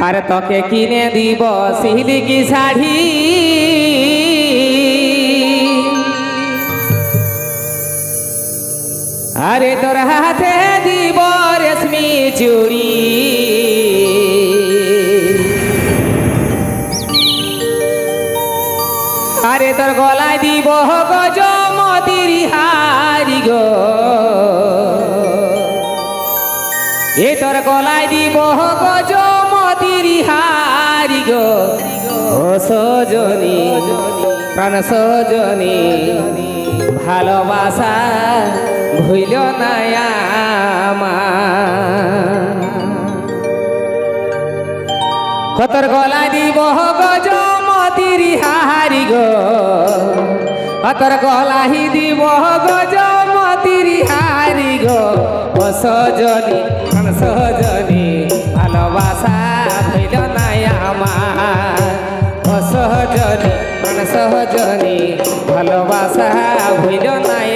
আর তোকে কিনে দিব সিলিকি শাড়ি? আরে তোর হাতে দিব রেশমি চুড়ি। আরে তোর গলায় দিব গজমতির হারি গো। এ তোর গলায় সজনী, প্রাণ সজনী, ভালোবাসা ভুইল না কতর গলা দিব গজমতির হারি গো। কতর গলাহি দিব গজমতির হারি গো। সজনী, প্রাণ সজনী। ভালোবাসা হইল নাই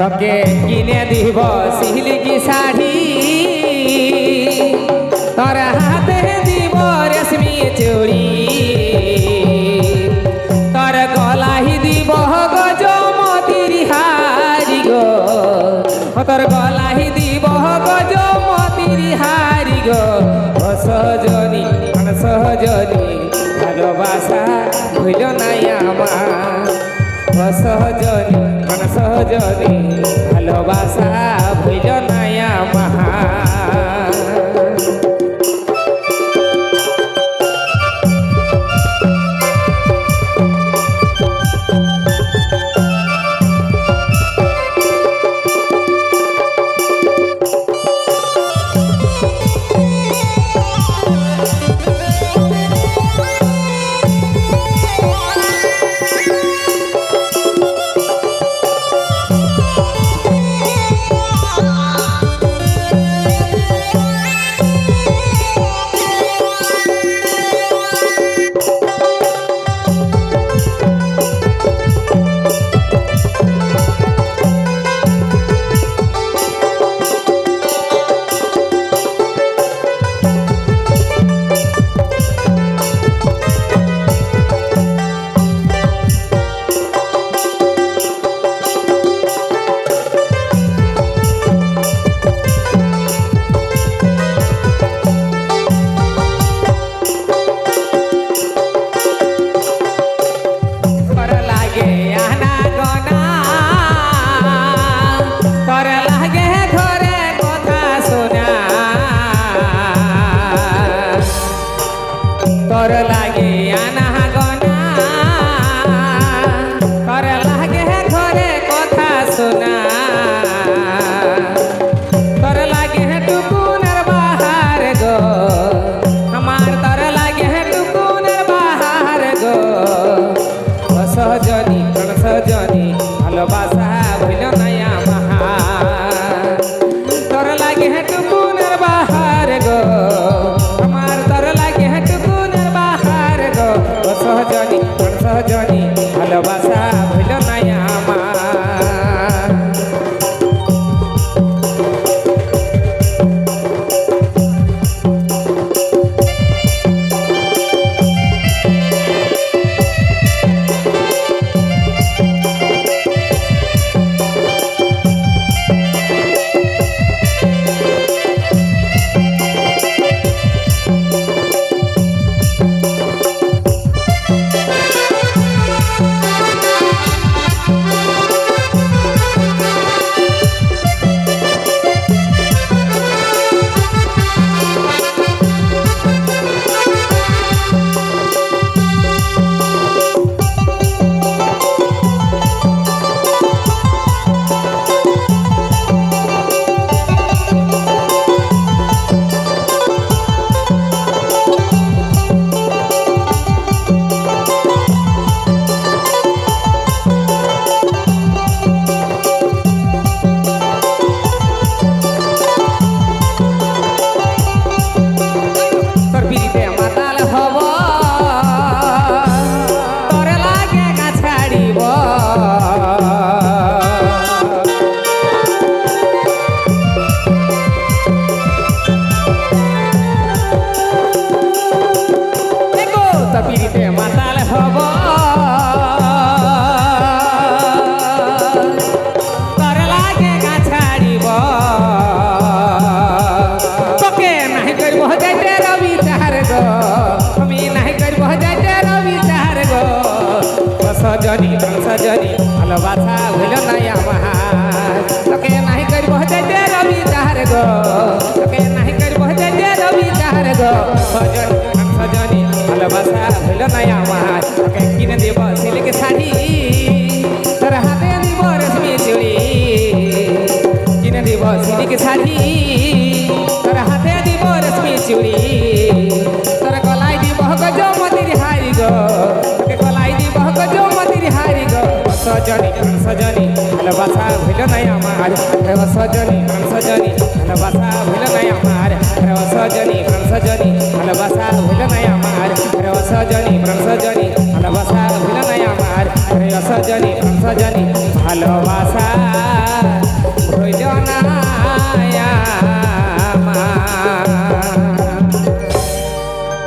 তোকে কিনে দিব সিলিকি শাড়ি। তোর হাতে দিব রেশমি চুড়ি। তোর গলাহি দিব গজমতির হারি গো। তোর গলাহি দিব গজমতির হারি গো। প্রাণ সজনী ভালোবাসা ভুল নাই আমার। সহজনী মানে সহজনী সজনী ভালোবাসা হইল নাই আমার তোকে নাহি করব যেতে রবি যাহার গো তোকে নাহি করব যেতে রবি যাহার গো সজনী সজনী ভালোবাসা হইল নাই আমার তোকে কিনে দেব সিল্ক শাড়ি তোর হাতে দিব রেশমি চুড়ি কিনে দিব সিল্ক শাড়ি সজনী সজনী ভালোবাসা ভুল নাই আমার। রে সজনী সজনী ভালোবাসা ভুল নাই আমার। রে সজনী সজনী ভালোবাসা ভুল নাই আমার। রে সজনী সজনী ভালোবাসা ভুল নাই আমার। রে সজনী সজনী ভালোবাসা